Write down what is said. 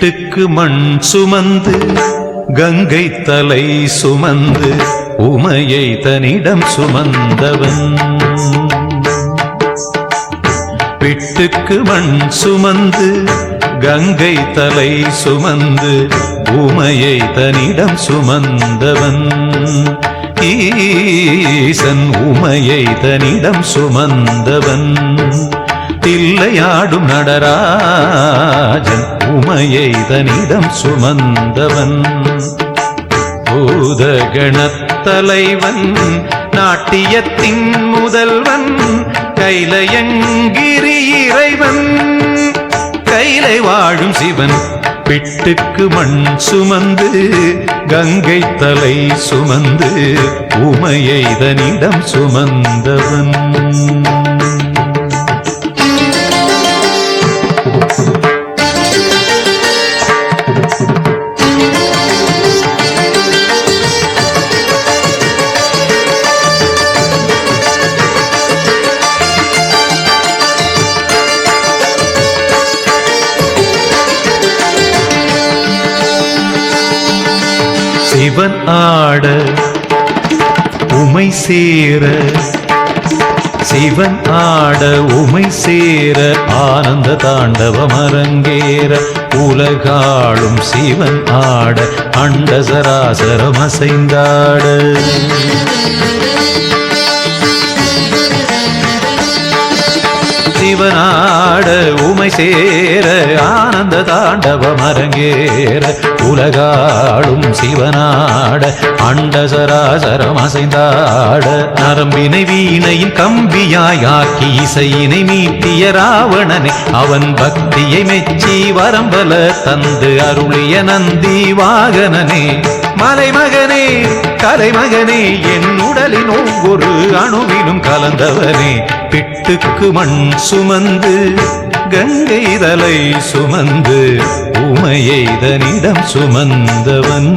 வீட்டுக்கு மண் சுமந்து கங்கை தலை சுமந்து உமையை தன்னிடம் சுமந்தவன். வீட்டுக்கு மண் சுமந்து கங்கை தலை சுமந்து உமையை தன்னிடம் சுமந்தவன். ஈசன் உமையை தன்னிடம் சுமந்தவன். தில்லையாடும் நடராஜன் உமையை தன்னிடம் சுமந்தவன். பூதகணத்தலைவன் நாட்டியத்தின் முதல்வன் கைலயங்கிரி இறைவன். கைலை வாழும் சிவன் பிட்டுக்கு மண் சுமந்து கங்கை தலை சுமந்து உமையை தனிடம் சுமந்தவன். சிவன் ஆட உமை சேர. சிவன் ஆட உமை சேர. ஆனந்த தாண்டவம் அரங்கேற உலகாளும் சிவன் ஆட. அண்ட சராசரம் அசைந்தாட. சிவனாட உமை சேர ஆனந்த தாண்டவம் அரங்கேற உலகாடும் சிவனாட அண்ட சராசரம் அசைந்தாட. நரம்பினை வீணையின் கம்பியாய் ஆக்கி இசையினை மீட்டிய ராவணனை அவன் பக்தியை மெச்சி வரம்பல தந்து அருளிய நந்தி வாகனனே. மலைமகனே கலைமகனே என் உடலின் ஒவ்வொரு அணுவிலும் கலந்தவனே. பிட்டுக்கு மண் சுமந்து கங்கை தலை சுமந்து உமையை தனிடம் சுமந்தவன்.